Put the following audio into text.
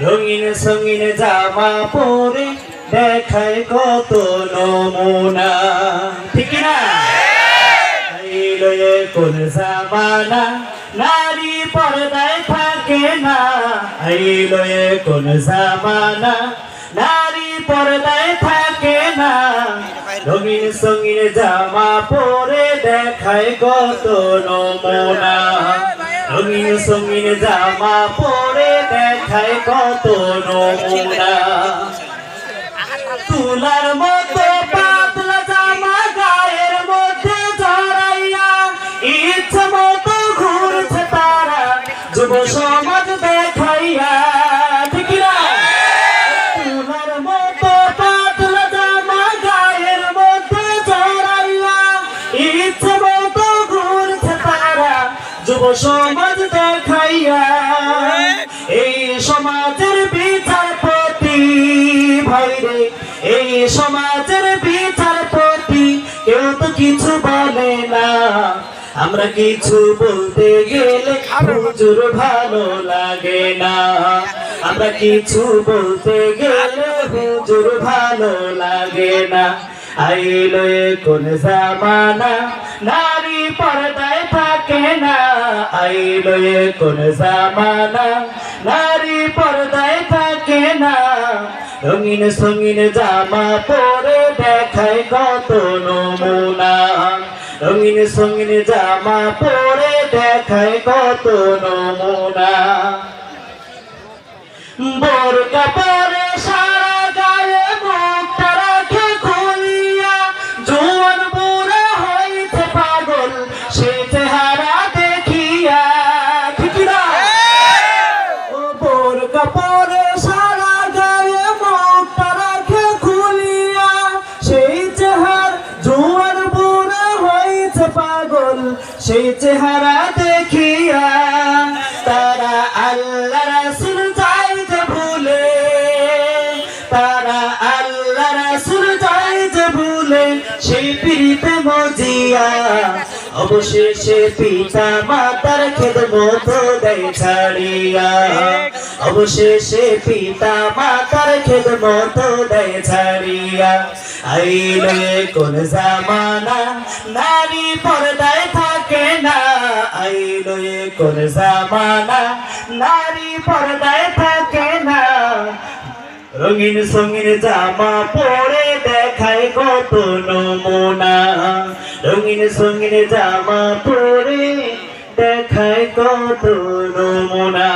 রঙিন সঙ্গিন জামা পরে দেখায় কত নমুনা। ঠিক না? কোন জামানা নারী পর্দায় থাকে না। আইলো কোন জামানা নারী পর্দায় থাকে না। রঙিন সঙ্গিন জামা পরে দেখায় কত নমুনা। রঙিন সঙ্গিন জামা পরে দেখায় কত নমুনা তুলার মতো যুব সমাজ দেখাইয়া এই সমাজের বিচারপতি ভাইরে এই সমাজের বিচারপতি কেউ তো কিছু বলে না। আমরা কিছু বলতে গেলে হুজুর ভালো লাগে না। আমরা কিছু বলতে গেলে হুজুর ভালো লাগে না। আইলো কোন জামানা নারী পর্দায় থাকে না কোন জামানা। নারী পর্দায় থাকে না। রঙিন সঙ্গিন জামা পরে দেখায় কত নমুনা। রঙিন সঙ্গিন জামা পরে দেখায় কত নমুনা। বোরকা সেই চেহারা দেখিয়া তারা আল্লাহ রাসুল চাইতে ভুলে, তারা আল্লাহ রাসুল চাইতে ভুলে সেই পিড়িতে মজিয়া। অবশেষে পিতা মাতার খেদমত দেয় ছাড়িয়া। অবশেষে পিতা মাতার খেদমত দেয় ছাড়িয়া। আইলে কোন জামানা নারী পর্দায় আইলো কোন জামানা, নারী পর্দায় থাকে না। রঙিন সঙ্গিন জামা পরে দেখায় কত নমুনা। রঙিন সঙ্গিন জামা পরে দেখায় কত নমুনা।